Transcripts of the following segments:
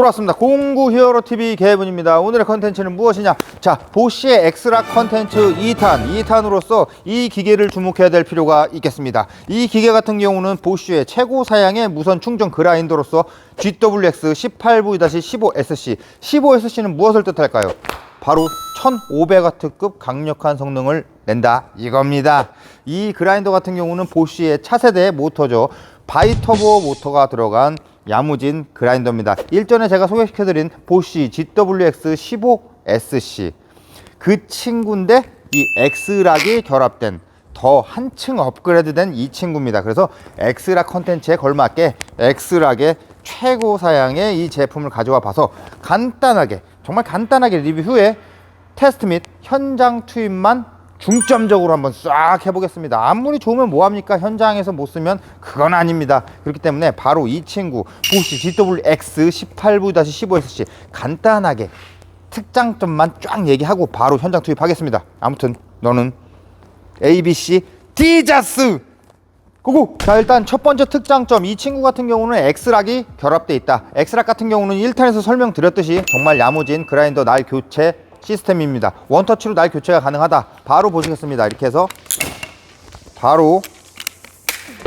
돌아왔습니다. 공구 히어로 TV 개분입니다. 오늘의 컨텐츠는 무엇이냐? 자, 보쉬의 엑스라 컨텐츠 2탄, 2탄으로서 이 기계를 주목해야 될 필요가 있겠습니다. 이 기계 같은 경우는 보쉬의 최고 사양의 무선 충전 그라인더로서 GWX 18V-15SC, 15SC는 무엇을 뜻할까요? 바로 1500W급 강력한 성능을 낸다 이겁니다. 이 그라인더 같은 경우는 보쉬의 차세대 모터죠. 바이터보 모터가 들어간 야무진 그라인더입니다. 일전에 제가 소개시켜드린 보쉬 GWX15SC 그 친구인데 이 엑스락이 결합된 더 한층 업그레이드된 이 친구입니다. 그래서 엑스락 컨텐츠에 걸맞게 엑스락의 최고 사양의 이 제품을 가져와 봐서 간단하게 정말 간단하게 리뷰 후에 테스트 및 현장 투입만 중점적으로 한번 싹 해보겠습니다. 아무리 좋으면 뭐합니까? 현장에서 못 쓰면 그건 아닙니다. 그렇기 때문에 바로 이 친구 보시 GWX 18V-15SC 간단하게 특장점만 쫙 얘기하고 바로 현장 투입하겠습니다. 아무튼 너는 ABC 디자스 고고! 자 일단 첫 번째 특장점 이 친구 같은 경우는 엑스락이 결합돼 있다 엑스락 같은 경우는 1탄에서 설명드렸듯이 정말 야무진 그라인더 날 교체 시스템입니다. 원터치로 날 교체가 가능하다. 바로 보시겠습니다. 이렇게 해서 바로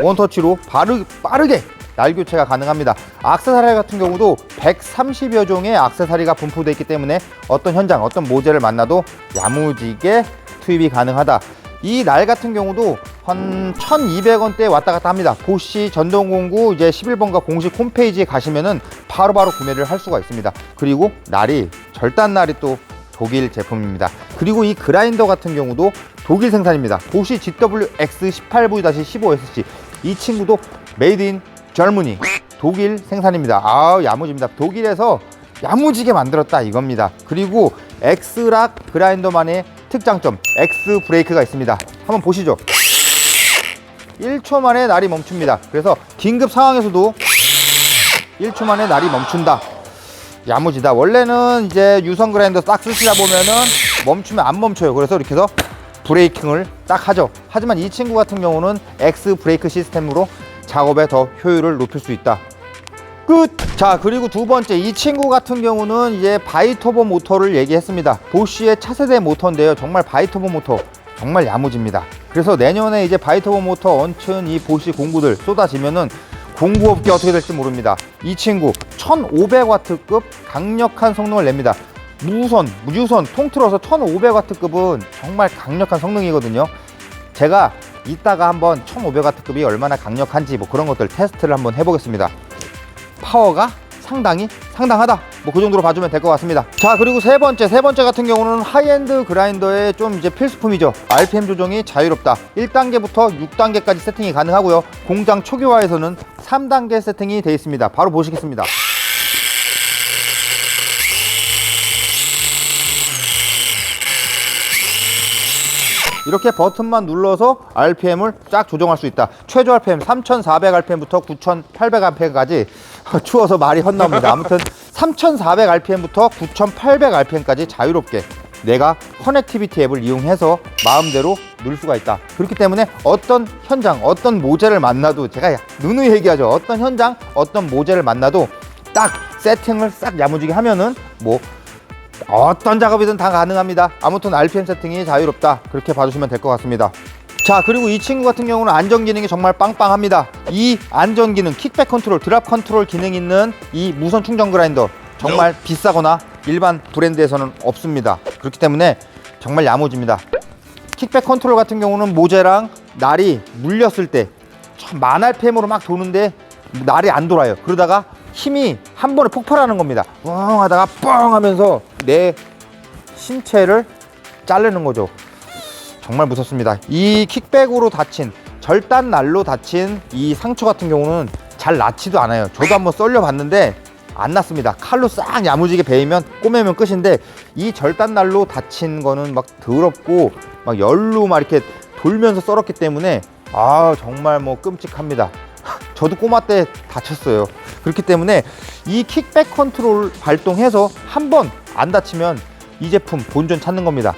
원터치로 바르, 빠르게 날 교체가 가능합니다. 악세사리 같은 경우도 130여 종의 악세사리가 분포되어 있기 때문에 어떤 현장 어떤 모델을 만나도 야무지게 투입이 가능하다. 이 날 같은 경우도 한 1200원대 왔다 갔다 합니다. 보시 전동공구 이제 11번가 공식 홈페이지에 가시면은 바로바로 구매를 할 수가 있습니다. 그리고 날이 절단 날이 또 독일 제품입니다. 그리고 이 그라인더 같은 경우도 독일 생산입니다. 보시 GWX 18V-15SC 이 친구도 메이드 인 젊은이 독일 생산입니다. 아 야무집니다. 독일에서 야무지게 만들었다 이겁니다. 그리고 엑스락 그라인더만의 특장점 엑스 브레이크가 있습니다. 한번 보시죠. 1초 만에 날이 멈춥니다. 그래서 긴급 상황에서도 1초 만에 날이 멈춘다 야무지다. 원래는 이제 유선 그라인더 딱 쓰시다 보면은 멈추면 안 멈춰요. 그래서 이렇게 해서 브레이킹을 딱 하죠. 하지만 이 친구 같은 경우는 X 브레이크 시스템으로 작업에 더 효율을 높일 수 있다. 끝! 자 그리고 두 번째. 이 친구 같은 경우는 이제 바이터보 모터를 얘기했습니다. 보쉬의 차세대 모터인데요. 정말 바이터보 모터. 정말 야무집니다. 그래서 내년에 이제 바이터보 모터 얹힌 이 보쉬 공구들 쏟아지면은 공구업계 어떻게 될지 모릅니다. 이 친구 1500W급 강력한 성능을 냅니다. 무선, 무유선 통틀어서 1500W급은 정말 강력한 성능이거든요. 제가 이따가 한번 1500W급이 얼마나 강력한지 뭐 그런 것들 테스트를 한번 해보겠습니다. 파워가 상당히 상당하다. 뭐 그 정도로 봐주면 될 것 같습니다. 자 그리고 세 번째. 세 번째 같은 경우는 하이엔드 그라인더의 좀 이제 필수품이죠. RPM 조정이 자유롭다. 1단계부터 6단계까지 세팅이 가능하고요. 공장 초기화에서는 3단계 세팅이 되어 있습니다. 바로 보시겠습니다. 이렇게 버튼만 눌러서 RPM을 쫙 조정할 수 있다. 최저 RPM 3,400rpm부터 9,800rpm까지 추워서 말이 헛나옵니다. 아무튼 3,400rpm부터 9,800rpm까지 자유롭게 내가 커넥티비티 앱을 이용해서 마음대로 누를 수가 있다. 그렇기 때문에 어떤 현장, 어떤 모델을 만나도 제가 누누이 얘기하죠. 어떤 현장, 어떤 모델을 만나도 딱 세팅을 싹 야무지게 하면은 뭐 어떤 작업이든 다 가능합니다. 아무튼 RPM 세팅이 자유롭다. 그렇게 봐주시면 될 것 같습니다. 자 그리고 이 친구 같은 경우는 안전 기능이 정말 빵빵합니다. 이 안전 기능, 킥백 컨트롤, 드랍 컨트롤 기능 있는 이 무선 충전 그라인더 정말 비싸거나 일반 브랜드에서는 없습니다. 그렇기 때문에 정말 야무집니다. 킥백 컨트롤 같은 경우는 모재랑 날이 물렸을 때 만 RPM으로 막 도는데 날이 안 돌아요. 그러다가 힘이 한 번에 폭발하는 겁니다. 뻥 하다가 뻥 하면서 내 신체를 자르는 거죠. 정말 무섭습니다. 이 킥백으로 다친 절단 날로 다친 이 상처 같은 경우는 잘 낫지도 않아요. 저도 한번 썰려 봤는데 안 났습니다. 칼로 싹 야무지게 베이면 꼬매면 끝인데 이 절단 날로 다친 거는 막 더럽고 막 열로 막 이렇게 돌면서 썰었기 때문에 아 정말 뭐 끔찍합니다. 저도 꼬마 때 다쳤어요. 그렇기 때문에 이 킥백 컨트롤 발동해서 한 번 안 다치면 이 제품 본전 찾는 겁니다.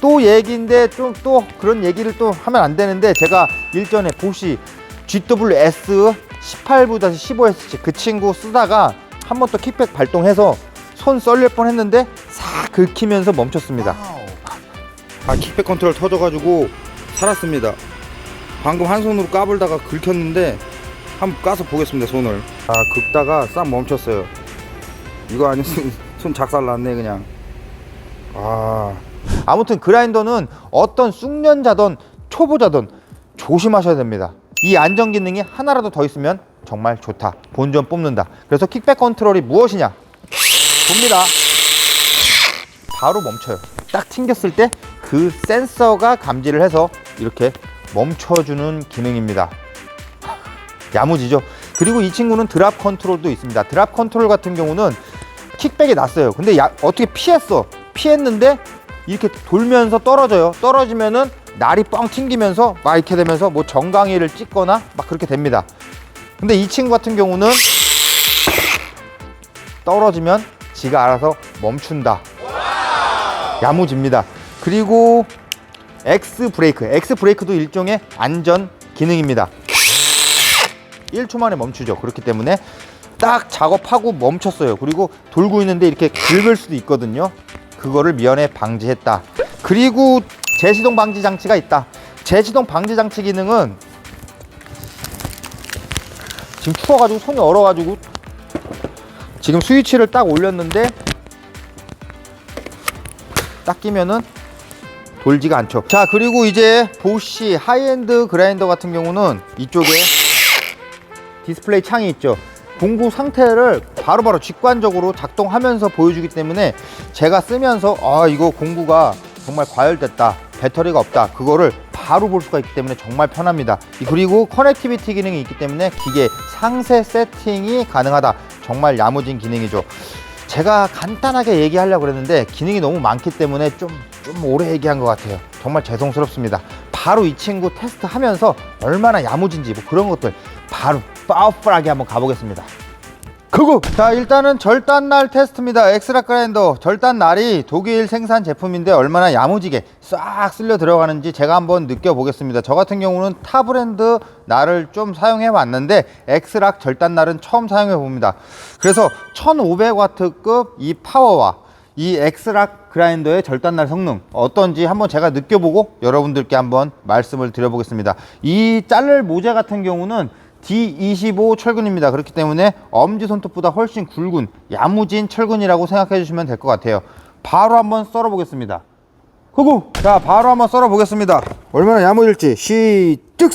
또 얘기인데 좀 또 그런 얘기를 또 하면 안 되는데 제가 일전에 보시 GWS 18V-15SC 그 친구 쓰다가 한번더 킥백 발동해서 손 썰릴 뻔 했는데 싹 긁히면서 멈췄습니다. 아 킥백 컨트롤 터져가지고 살았습니다. 방금 한 손으로 까불다가 긁혔는데 한번 까서 보겠습니다 손을. 아 긁다가 싹 멈췄어요. 이거 아니면 손 작살 났네 그냥. 아 아무튼 그라인더는 어떤 쑥년자든 초보자든 조심하셔야 됩니다. 이 안전 기능이 하나라도 더 있으면 정말 좋다. 본전 뽑는다. 그래서 킥백 컨트롤이 무엇이냐? 봅니다. 바로 멈춰요. 딱 튕겼을 때 그 센서가 감지를 해서 이렇게 멈춰주는 기능입니다. 야무지죠? 그리고 이 친구는 드랍 컨트롤도 있습니다. 드랍 컨트롤 같은 경우는 킥백이 났어요. 근데 야, 어떻게 피했어? 피했는데 이렇게 돌면서 떨어져요. 떨어지면은 날이 뻥 튕기면서 막 이렇게 되면서 뭐 정강이를 찍거나 막 그렇게 됩니다. 근데 이 친구 같은 경우는 떨어지면 지가 알아서 멈춘다. 야무집니다. 그리고 X 브레이크. X 브레이크도 일종의 안전 기능입니다. 1초 만에 멈추죠. 그렇기 때문에 딱 작업하고 멈췄어요. 그리고 돌고 있는데 이렇게 긁을 수도 있거든요. 그거를 미연에 방지했다. 그리고 제시동 방지 장치가 있다. 제시동 방지 장치 기능은 지금 추워가지고 손이 얼어가지고 지금 스위치를 딱 올렸는데 딱 끼면은 돌지가 않죠. 자 그리고 이제 보쉬 하이엔드 그라인더 같은 경우는 이쪽에 디스플레이 창이 있죠. 공구 상태를 바로 바로 직관적으로 작동하면서 보여주기 때문에 제가 쓰면서 아 이거 공구가 정말 과열됐다 배터리가 없다 그거를 바로 볼 수가 있기 때문에 정말 편합니다. 그리고 커넥티비티 기능이 있기 때문에 기계 상세 세팅이 가능하다. 정말 야무진 기능이죠. 제가 간단하게 얘기하려고 그랬는데 기능이 너무 많기 때문에 좀, 좀 오래 얘기한 것 같아요. 정말 죄송스럽습니다. 바로 이 친구 테스트 하면서 얼마나 야무진지 뭐 그런 것들 바로 파워풀하게 한번 가보겠습니다. 그거 자 일단은 절단날 테스트입니다. 엑스라 그라인더. 절단날이 독일 생산 제품인데 얼마나 야무지게 싹 쓸려 들어가는지 제가 한번 느껴보겠습니다. 저 같은 경우는 타 브랜드 날을 좀 사용해 왔는데 엑스락 절단날은 처음 사용해 봅니다. 그래서 1500와트급 이 파워와 이 엑스락 그라인더의 절단날 성능 어떤지 한번 제가 느껴보고 여러분들께 한번 말씀을 드려보겠습니다. 이 자를 모재 같은 경우는 D25 철근입니다. 그렇기 때문에 엄지 손톱보다 훨씬 굵은 야무진 철근이라고 생각해 주시면 될 것 같아요. 바로 한번 썰어 보겠습니다. 후구! 자, 바로 한번 썰어 보겠습니다. 얼마나 야무질지 시쭉!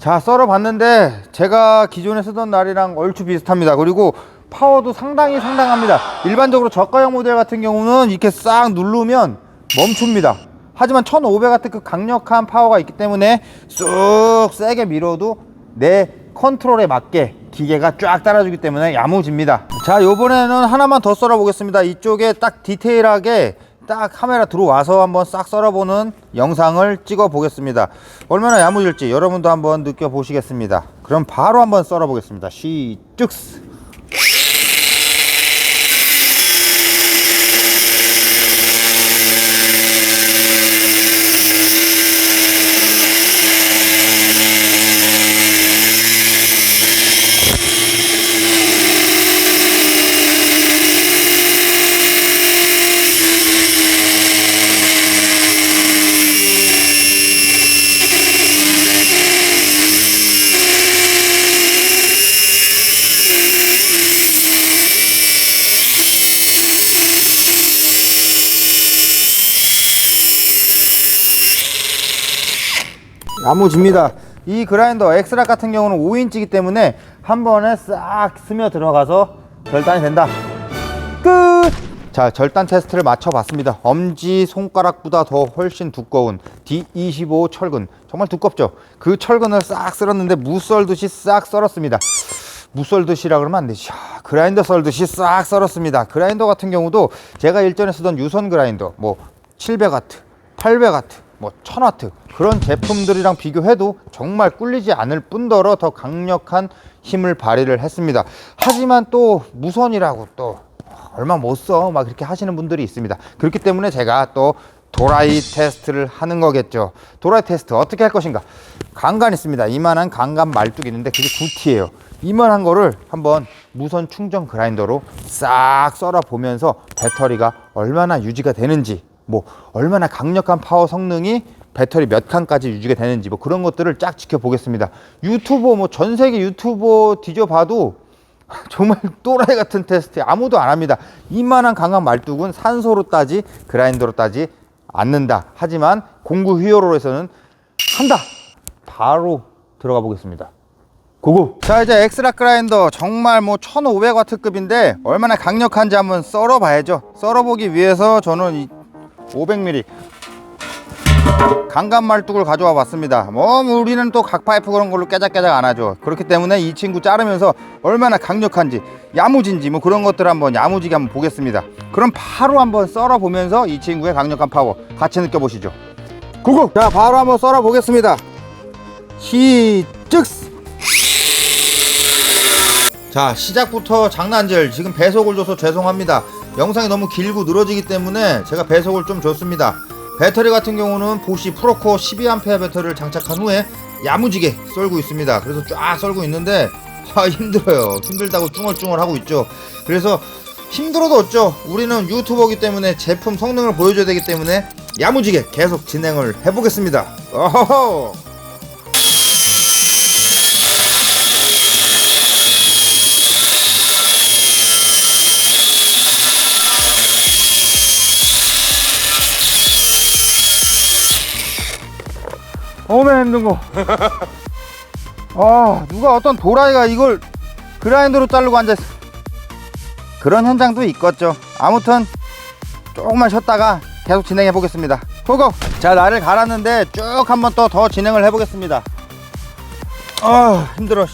자 썰어 봤는데 제가 기존에 쓰던 날이랑 얼추 비슷합니다. 그리고 파워도 상당히 상당합니다. 일반적으로 저가형 모델 같은 경우는 이렇게 싹 누르면 멈춥니다. 하지만 1500W 그 강력한 파워가 있기 때문에 쑥 세게 밀어도 내 컨트롤에 맞게 기계가 쫙 따라주기 때문에 야무집니다. 자 요번에는 하나만 더 썰어 보겠습니다. 이쪽에 딱 디테일하게 딱 카메라 들어와서 한번 싹 썰어보는 영상을 찍어 보겠습니다. 얼마나 야무질지 여러분도 한번 느껴보시겠습니다. 그럼 바로 한번 썰어 보겠습니다. 시쭉 야무집니다. 이 그라인더 엑스락 같은 경우는 5인치이기 때문에 한 번에 싹 스며 들어가서 절단이 된다. 끝! 자 절단 테스트를 마쳐 봤습니다. 엄지 손가락보다 더 훨씬 두꺼운 D25 철근. 정말 두껍죠? 그 철근을 싹 썰었는데 무 썰듯이 싹 썰었습니다. 무 썰듯이라 그러면 안 되죠 그라인더 썰듯이 싹 썰었습니다. 그라인더 같은 경우도 제가 일전에 쓰던 유선 그라인더 뭐 700와트 800와트 뭐 천와트 그런 제품들이랑 비교해도 정말 꿀리지 않을 뿐더러 더 강력한 힘을 발휘를 했습니다. 하지만 또 무선이라고 또 얼마 못 써막 이렇게 하시는 분들이 있습니다. 그렇기 때문에 제가 또 도라이 테스트를 하는 거겠죠. 도라이 테스트 어떻게 할 것인가? 강간 있습니다. 이만한 강간 말뚝이 있는데 그게 구티예요. 이만한 거를 한번 무선 충전 그라인더로 싹 썰어 보면서 배터리가 얼마나 유지가 되는지 뭐 얼마나 강력한 파워 성능이 배터리 몇 칸까지 유지가 되는지 뭐 그런 것들을 쫙 지켜보겠습니다. 유튜버 뭐 전 세계 유튜버 뒤져봐도 정말 또라이 같은 테스트 아무도 안 합니다. 이만한 강한 말뚝은 산소로 따지 그라인더로 따지 않는다. 하지만 공구 히어로에서는 한다. 바로 들어가 보겠습니다. 고고. 자 이제 엑스라 그라인더 정말 뭐 1500와트급인데 얼마나 강력한지 한번 썰어 봐야죠. 썰어 보기 위해서 저는 이 500ml 강간 말뚝을 가져와 봤습니다. 뭐 우리는 또 각파이프 그런 걸로 깨작깨작 안 하죠. 그렇기 때문에 이 친구 자르면서 얼마나 강력한지 야무진지 뭐 그런 것들 한번 야무지게 한번 보겠습니다. 그럼 바로 한번 썰어 보면서 이 친구의 강력한 파워 같이 느껴보시죠. 고고! 자 바로 한번 썰어 보겠습니다. 시작! 자 시작부터 장난질. 지금 배속을 줘서 죄송합니다. 영상이 너무 길고 늘어지기 때문에 제가 배속을 좀 줬습니다. 배터리 같은 경우는 보시 프로코 12A 배터리를 장착한 후에 야무지게 썰고 있습니다. 그래서 쫙 썰고 있는데 아 힘들어요. 힘들다고 쭝얼쭝얼 하고 있죠. 그래서 힘들어도 어쩌 우리는 유튜버기 때문에 제품 성능을 보여줘야 되기 때문에 야무지게 계속 진행을 해보겠습니다. 어허허 어메 힘든 거. 아 누가 어떤 도라이가 이걸 그라인더로 자르고 앉아있어. 그런 현장도 있겠죠. 아무튼 조금만 쉬었다가 계속 진행해 보겠습니다. 고고. 자 나를 갈았는데 쭉 한번 또 더 진행을 해 보겠습니다. 아 힘들어.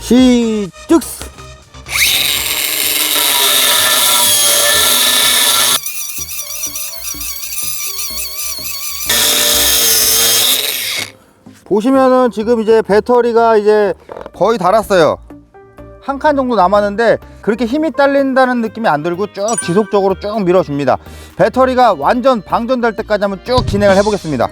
시작. 보시면은 지금 이제 배터리가 이제 거의 닳았어요. 한 칸 정도 남았는데 그렇게 힘이 딸린다는 느낌이 안 들고 쭉 지속적으로 쭉 밀어줍니다. 배터리가 완전 방전될 때까지 한번 쭉 진행을 해보겠습니다.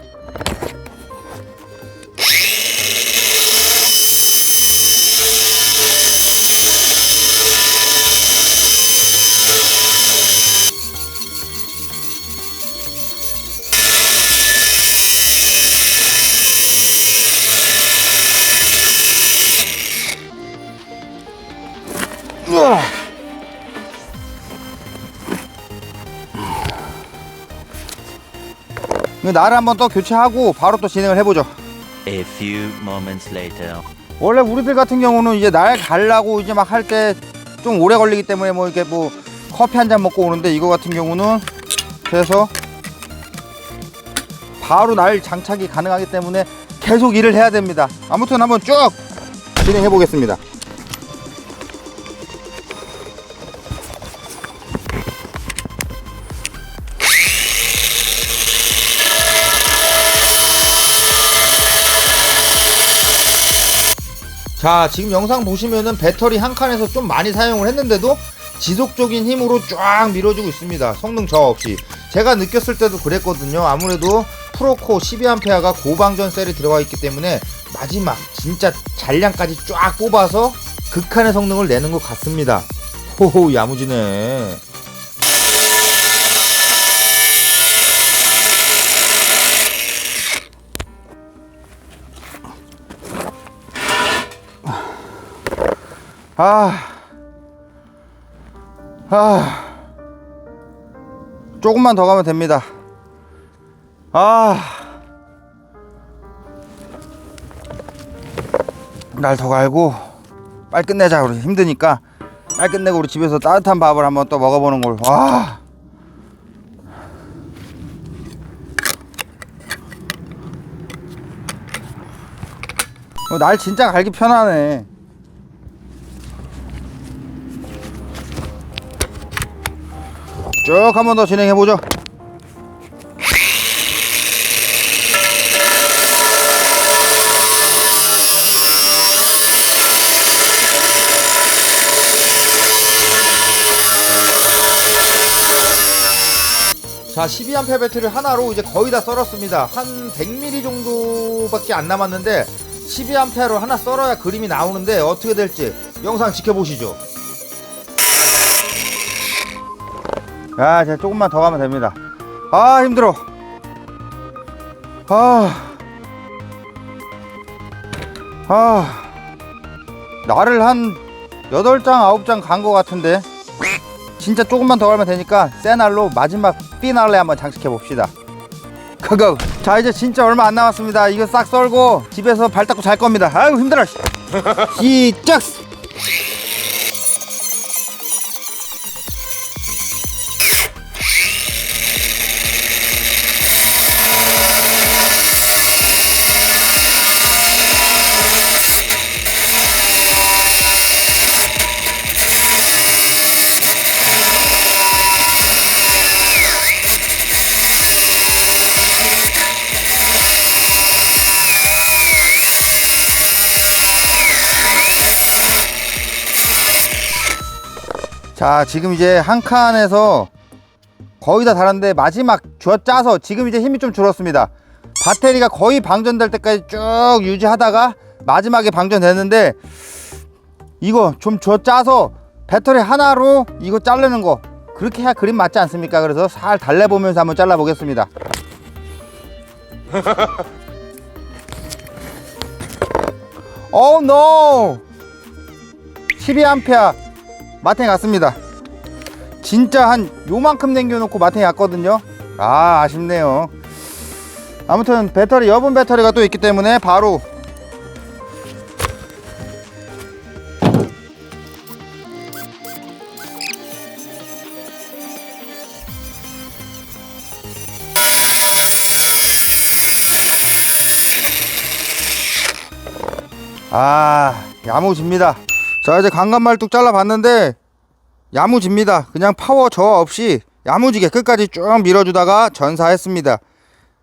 나를 한번 또 교체하고 바로 또 진행을 해보죠. A few moments later. 원래 우리들 같은 경우는 이제 날 갈라고 이제 막 할 때 좀 오래 걸리기 때문에 뭐 이렇게 뭐 커피 한 잔 먹고 오는데 이거 같은 경우는 그래서 바로 날 장착이 가능하기 때문에 계속 일을 해야 됩니다. 아무튼 한번 쭉 진행해 보겠습니다. 자 지금 영상 보시면은 배터리 한 칸에서 좀 많이 사용을 했는데도 지속적인 힘으로 쫙 밀어주고 있습니다. 성능 저하 없이. 제가 느꼈을 때도 그랬거든요. 아무래도 프로코 12A가 고방전 셀이 들어가 있기 때문에 마지막 진짜 잔량까지 쫙 뽑아서 극한의 성능을 내는 것 같습니다. 호호 야무지네 아, 아, 조금만 더 가면 됩니다. 아, 날 더 갈고 빨리 끝내자 우리 힘드니까 빨리 끝내고 우리 집에서 따뜻한 밥을 한번 또 먹어보는 걸. 와. 어, 날 진짜 갈기 편하네. 쭉 한 번 더 진행해 보죠. 자, 12A 배터리 하나로 이제 거의 다 썰었습니다. 한 100ml 정도밖에 안 남았는데 12A로 하나 썰어야 그림이 나오는데 어떻게 될지 영상 지켜보시죠. 야, 이제 조금만 더 가면 됩니다. 아, 힘들어. 아. 아. 나를 한 8장, 9장 간 것 같은데. 진짜 조금만 더 가면 되니까 세날로 마지막 피날레 한번 장식해 봅시다. 그거. 자, 이제 진짜 얼마 안 남았습니다. 이거 싹 썰고 집에서 발 닦고 잘 겁니다. 아유, 힘들어. 시작! 자 지금 이제 한 칸에서 거의 다 달았는데 마지막 쥐어 짜서 지금 이제 힘이 좀 줄었습니다. 배터리가 거의 방전될 때까지 쭉 유지하다가 마지막에 방전됐는데 이거 좀 쥐어 짜서 배터리 하나로 이거 자르는 거 그렇게 해야 그림 맞지 않습니까? 그래서 살 달래보면서 한번 잘라 보겠습니다. 오 노! 12A 마탱 갔습니다. 진짜 한 요만큼 남겨놓고 마탱이 갔거든요. 아 아쉽네요. 아무튼 배터리 여분 배터리가 또 있기 때문에 바로 아 야무집니다. 자 이제 강간말뚝 잘라봤는데 야무집니다. 그냥 파워 저하 없이 야무지게 끝까지 쭉 밀어주다가 전사했습니다.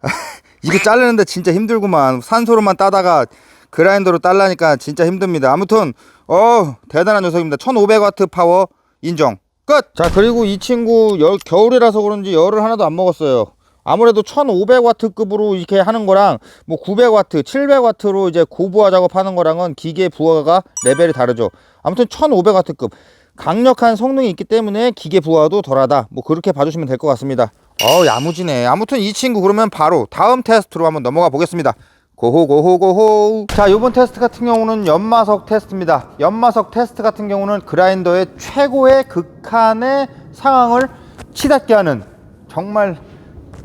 이거 자르는데 진짜 힘들구만. 산소로만 따다가 그라인더로 딸라니까 진짜 힘듭니다. 아무튼 어 대단한 녀석입니다. 1500와트 파워 인정. 끝. 자 그리고 이 친구 열, 겨울이라서 그런지 열을 하나도 안 먹었어요. 아무래도 1500와트급으로 이렇게 하는 거랑 뭐 900와트, 700와트로 이제 고부하 작업하는 거랑은 기계 부하가 레벨이 다르죠. 아무튼 1500와트급 강력한 성능이 있기 때문에 기계 부하도 덜하다. 뭐 그렇게 봐주시면 될 것 같습니다. 어 야무지네. 아무튼 이 친구 그러면 바로 다음 테스트로 한번 넘어가 보겠습니다. 고호 고호 고호. 자 이번 테스트 같은 경우는 연마석 테스트입니다. 연마석 테스트 같은 경우는 그라인더의 최고의 극한의 상황을 치닫게 하는 정말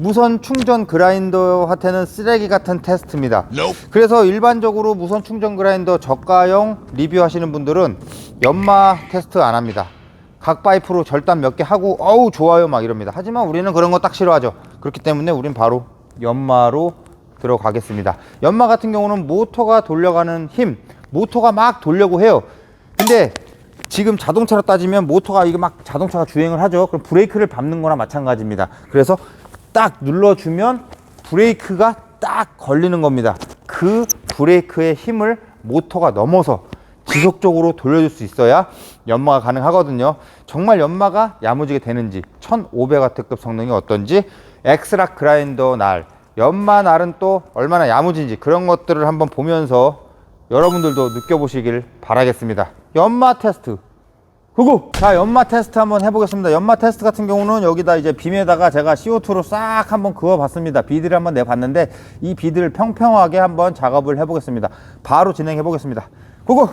무선 충전 그라인더한테는 쓰레기 같은 테스트입니다. 그래서 일반적으로 무선 충전 그라인더 저가형 리뷰하시는 분들은 연마 테스트 안 합니다. 각 파이프로 절단 몇 개 하고 어우 좋아요 막 이럽니다. 하지만 우리는 그런 거 딱 싫어하죠. 그렇기 때문에 우린 바로 연마로 들어가겠습니다. 연마 같은 경우는 모터가 돌려가는 힘, 모터가 막 돌려고 해요. 근데 지금 자동차로 따지면 모터가 이게 막 자동차가 주행을 하죠. 그럼 브레이크를 밟는 거나 마찬가지입니다. 그래서 딱 눌러주면 브레이크가 딱 걸리는 겁니다. 그 브레이크의 힘을 모터가 넘어서 지속적으로 돌려줄 수 있어야 연마가 가능하거든요. 정말 연마가 야무지게 되는지 1500W급 성능이 어떤지 엑스락 그라인더 날 연마 날은 또 얼마나 야무진지 그런 것들을 한번 보면서 여러분들도 느껴보시길 바라겠습니다. 연마 테스트 고고! 자, 연마 테스트 한번 해보겠습니다. 연마 테스트 같은 경우는 여기다 이제 빔에다가 제가 CO2로 싹 한번 그어봤습니다. 비드를 한번 내봤는데 이 비드를 평평하게 한번 작업을 해보겠습니다. 바로 진행해 보겠습니다. 고고!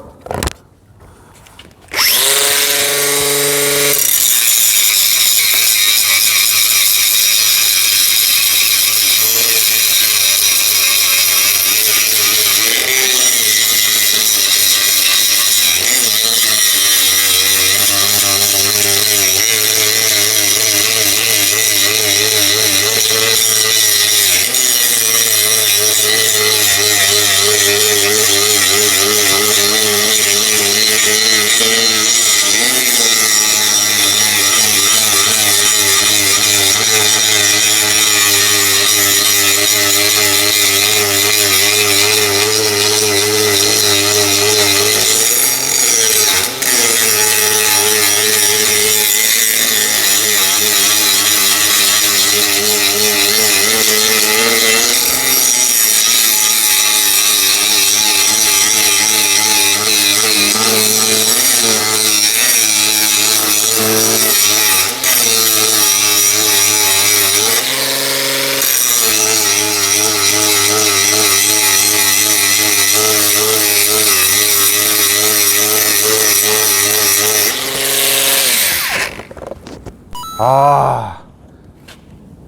아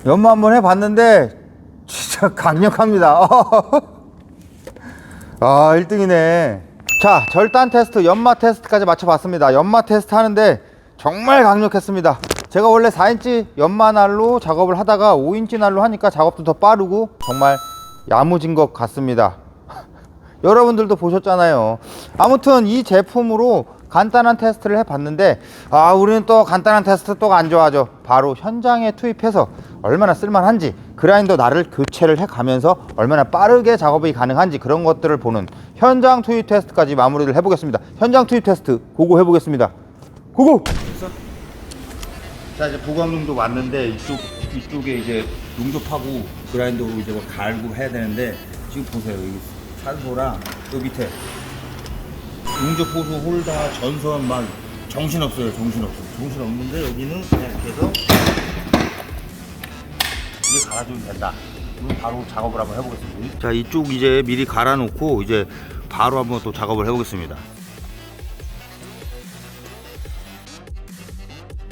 연마 한번 해봤는데 진짜 강력합니다. 아 1등이네. 자 절단 테스트, 연마 테스트까지 마쳐봤습니다. 연마 테스트 하는데 정말 강력했습니다. 제가 원래 4인치 연마 날로 작업을 하다가 5인치 날로 하니까 작업도 더 빠르고 정말 야무진 것 같습니다. 여러분들도 보셨잖아요. 아무튼 이 제품으로 간단한 테스트를 해봤는데 아 우리는 또 간단한 테스트 또 안 좋아하죠. 바로 현장에 투입해서 얼마나 쓸만한지 그라인더 날을 교체를 해가면서 얼마나 빠르게 작업이 가능한지 그런 것들을 보는 현장 투입 테스트까지 마무리를 해보겠습니다. 현장 투입 테스트 고고 해보겠습니다. 고고. 자 이제 보강용도 왔는데 이쪽 이쪽에 이제 용접하고 그라인더로 이제 뭐 갈고 해야 되는데 지금 보세요 여기 산소랑 요 밑에 용접 호수 홀다 전선 막 정신 없어요 정신 없어 정신 없는데 여기는 그냥 이렇게 해서 이게 갈아주면 된다. 그럼 바로 작업을 한번 해보겠습니다. 자 이쪽 이제 미리 갈아놓고 이제 바로 한번 또 작업을 해보겠습니다.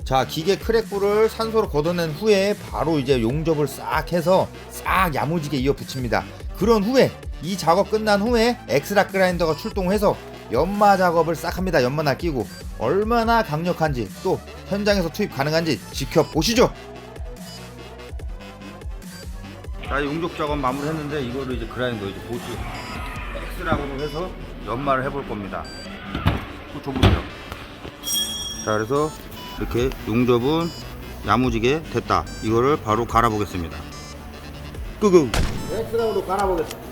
자 기계 크랙불을 산소로 걷어낸 후에 바로 이제 용접을 싹 해서 싹 야무지게 이어 붙입니다 그런 후에 이 작업 끝난 후에 엑스락 그라인더가 출동해서 연마 작업을 싹 합니다. 연마나 끼고. 얼마나 강력한지 또 현장에서 투입 가능한지 지켜보시죠. 자 용접 작업 마무리했는데 이거를 이제 그라인더 이제 보시 엑스락으로 해서 연마를 해볼 겁니다. 또 줘보세요. 자 그래서 이렇게 용접은 야무지게 됐다. 이거를 바로 갈아 보겠습니다. 끄그 엑스락으로 갈아 보겠습니다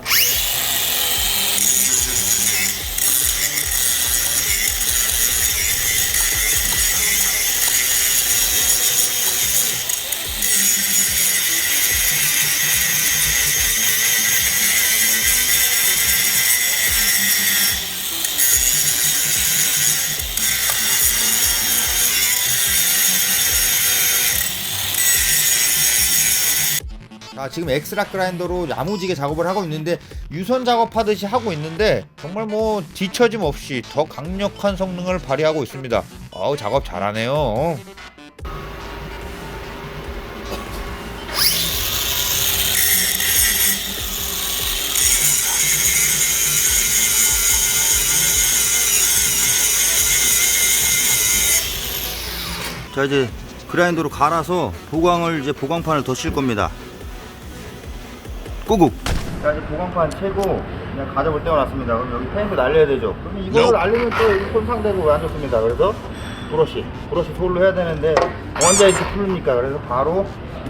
자 지금 엑스락 그라인더로 야무지게 작업을 하고 있는데 유선 작업하듯이 하고 있는데 정말 뭐 뒤처짐 없이 더 강력한 성능을 발휘하고 있습니다. 어우 작업 잘하네요. 자 이제 그라인더로 갈아서 보강을 이제 보강판을 더 칠 겁니다 꾸국 자 이제 보강판 채고 그냥 가져볼 때가 왔습니다. 그럼 여기 페인트 날려야 되죠? 그럼 이거를 날리면 또 여기 손 상대고 안 좋습니다. 그래서 브러쉬 브러쉬 솔로 해야 되는데 언제 이렇게 풀립니까 그래서 바로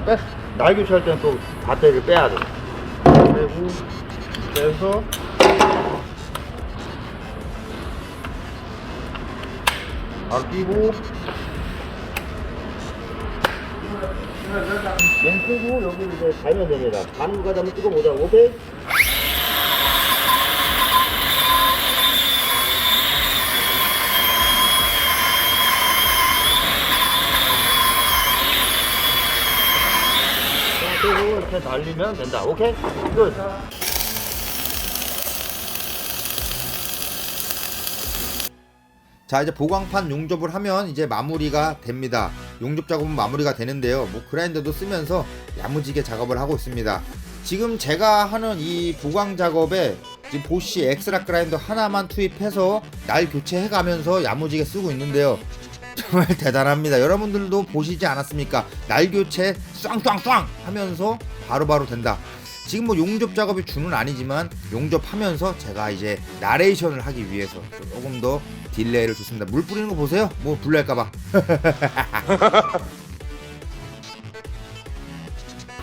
빼, 날 교체할 때는 또 배터리를 빼야 돼 빼고 빼서 바로 끼고 맨 끄고 여기를 이제 달면 됩니다. 가는 거까지 한번 찍어보자. 오케이? 자, 그리고 이렇게 달리면 된다. 오케이? 끝. 자 이제 보강판 용접을 하면 이제 마무리가 됩니다 용접 작업은 마무리가 되는데요. 뭐 그라인더도 쓰면서 야무지게 작업을 하고 있습니다. 지금 제가 하는 이 보강 작업에 지금 보쉬 엑스락 그라인더 하나만 투입해서 날 교체해 가면서 야무지게 쓰고 있는데요. 정말 대단합니다. 여러분들도 보시지 않았습니까? 날 교체 쌍쌍쌍 하면서 바로바로 된다. 지금 뭐 용접 작업이 주는 아니지만 용접하면서 제가 이제 나레이션을 하기 위해서 조금 더 딜레이를 줬습니다. 물 뿌리는 거 보세요. 뭐 불날까봐.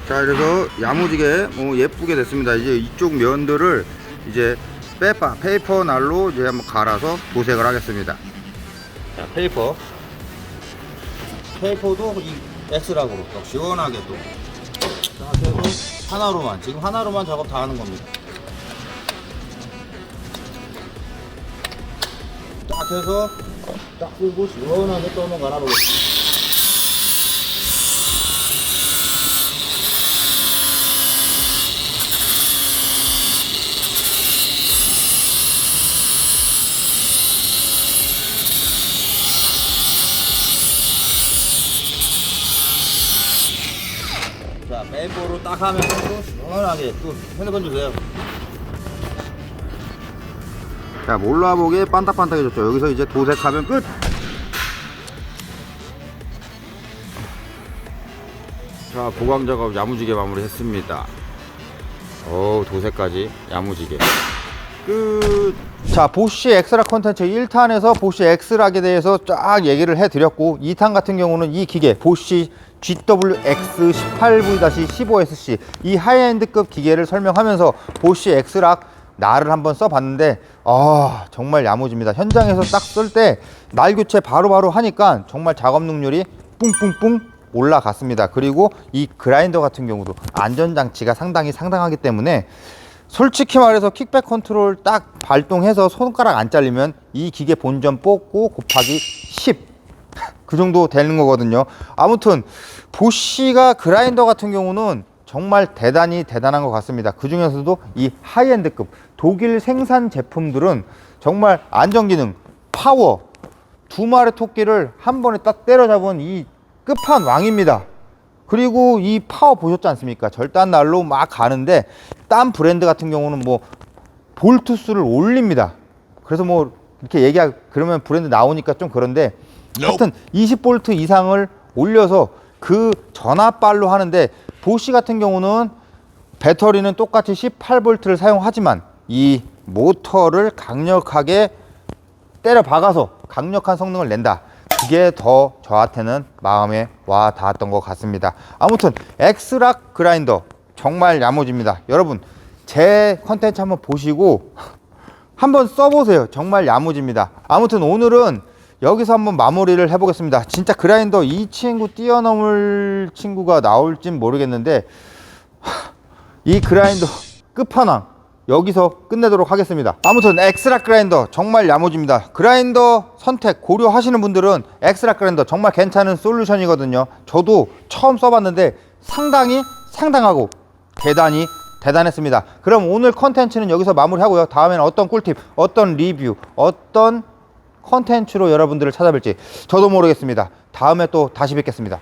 자 그래서 야무지게 어, 예쁘게 됐습니다. 이제 이쪽 면들을 이제 페이퍼 페이퍼 날로 이제 한번 갈아서 도색을 하겠습니다. 자 페이퍼 페이퍼도 이 S락으로 또 시원하게 또. 자 그래서 하나로만 지금 하나로만 작업 다 하는 겁니다. 딱 해서 딱 끌고 시원하게 또 한번 갈아보겠습니다. 엠보로 딱 하면 또 시원하게 또 핸드폰 주세요. 자 몰라보게 반딱반딱해졌죠. 여기서 이제 도색하면 끝! 자 보강 작업 야무지게 마무리했습니다. 오 도색까지 야무지게. 끝. 자 보쉬 엑스라 콘텐츠 1탄에서 보쉬 엑스락에 대해서 쫙 얘기를 해드렸고 2탄 같은 경우는 이 기계 보쉬 GWX18V-15SC 이 하이엔드급 기계를 설명하면서 보쉬 엑스락 날을 한번 써봤는데 아 정말 야무집니다 현장에서 딱 쓸 때 날 교체 바로바로 하니까 정말 작업 능률이 뿡뿡뿡 올라갔습니다 그리고 이 그라인더 같은 경우도 안전장치가 상당히 상당하기 때문에 솔직히 말해서 킥백 컨트롤 딱 발동해서 손가락 안 잘리면 이 기계 본전 뽑고 곱하기 10. 그 정도 되는 거거든요. 아무튼 보쉬가 그라인더 같은 경우는 정말 대단히 대단한 것 같습니다. 그 중에서도 이 하이엔드급 독일 생산 제품들은 정말 안전기능, 파워, 두 마리 토끼를 한 번에 딱 때려잡은 이 끝판왕입니다. 그리고 이 파워 보셨지 않습니까? 절단 날로 막 가는데 딴 브랜드 같은 경우는 뭐 볼트 수를 올립니다. 그래서 뭐 이렇게 얘기하 그러면 브랜드 나오니까 좀 그런데 하여튼 20볼트 이상을 올려서 그 전압발로 하는데 보쉬 같은 경우는 배터리는 똑같이 18볼트를 사용하지만 이 모터를 강력하게 때려 박아서 강력한 성능을 낸다. 그게 더 저한테는 마음에 와 닿았던 것 같습니다. 아무튼 엑스락 그라인더 정말 야무집니다. 여러분 제 컨텐츠 한번 보시고 한번 써보세요. 정말 야무집니다. 아무튼 오늘은 여기서 한번 마무리를 해보겠습니다. 진짜 그라인더 이 친구 뛰어넘을 친구가 나올진 모르겠는데 이 그라인더 끝판왕 여기서 끝내도록 하겠습니다. 아무튼 엑스라 그라인더 정말 야무집니다. 그라인더 선택 고려하시는 분들은 엑스라 그라인더 정말 괜찮은 솔루션이거든요. 저도 처음 써봤는데 상당히 상당하고 대단히 대단했습니다. 그럼 오늘 컨텐츠는 여기서 마무리하고요. 다음에는 어떤 꿀팁, 어떤 리뷰, 어떤 컨텐츠로 여러분들을 찾아뵐지 저도 모르겠습니다. 다음에 또 다시 뵙겠습니다.